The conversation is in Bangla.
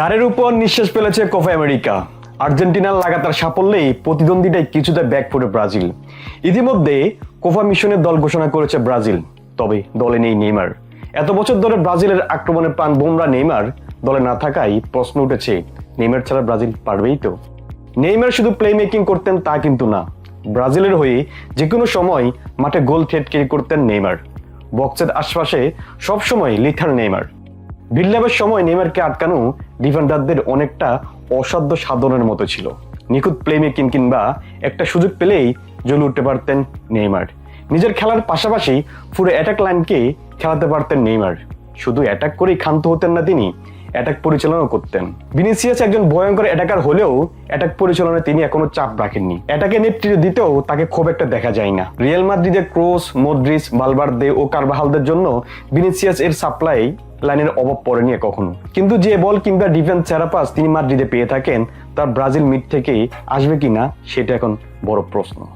গাড়ির উপর নিঃশ্বাস ফেলেছে কোফা আমেরিকা। আর্জেন্টিনার লাগাতার সাফল্যেই প্রতিদ্বন্দ্বীটাই কিছুটা ব্যাক ফুটে ব্রাজিল। ইতিমধ্যে কোফা মিশনের দল ঘোষণা করেছে ব্রাজিল, তবে দলে নেই নেইমার। এত বছর ধরে ব্রাজিলের আক্রমণে প্রাণ বোমরা নেইমার, দলে না থাকায় প্রশ্ন উঠেছে, নেইমার ছাড়া ব্রাজিল পারবেই তো? নেইমার শুধু প্লে মেকিং করতেন তা কিন্তু না। ব্রাজিলের হয়ে যে কোনো সময় মাঠে গোল ক্যারি করতেন নেইমার। বক্সের আশপাশে সবসময় লিথার নেইমার। বিল্লাবের সময় নেইমারকে আটকানো ডিফেন্ডারদের অনেকটা অসাধ্য সাধনের মতো ছিল। নিখুঁত প্লে মেকিং কিংবা একটা সুযোগ পেলেই জ্বলে উঠতে পারতেন নেইমার। নিজের খেলার পাশাপাশি পুরো অ্যাটাক লাইনকে খেলাতে পারতেন নেইমার। শুধু অ্যাটাক করেই ক্ষান্ত হতেন না তিনি অ্যাটাক পরিচালনাও করতেন। ভিনিসিয়াস একজন ভয়ঙ্কর অ্যাটাকার হলেও অ্যাটাক পরিচালনায় তিনি এখনও চাপ রাখেননি। অ্যাটাকে নেতৃত্ব দিতেও তাকে খুব একটা দেখা যায় না। রিয়াল মাদ্রিদের ক্রোস মদ্রিস বালবার্দে ও কারবাহালদের জন্য ভিনিসিয়াস এর সাপ্লাই লাইনের অভাব পড়েনি কখনো। কিন্তু যে বল কিংবা ডিফেন্স চেরাপাস তিনি মাদ্রিদে পেয়ে থাকেন, তার ব্রাজিল মিড থেকেই আসবে কিনা, সেটা এখন বড় প্রশ্ন।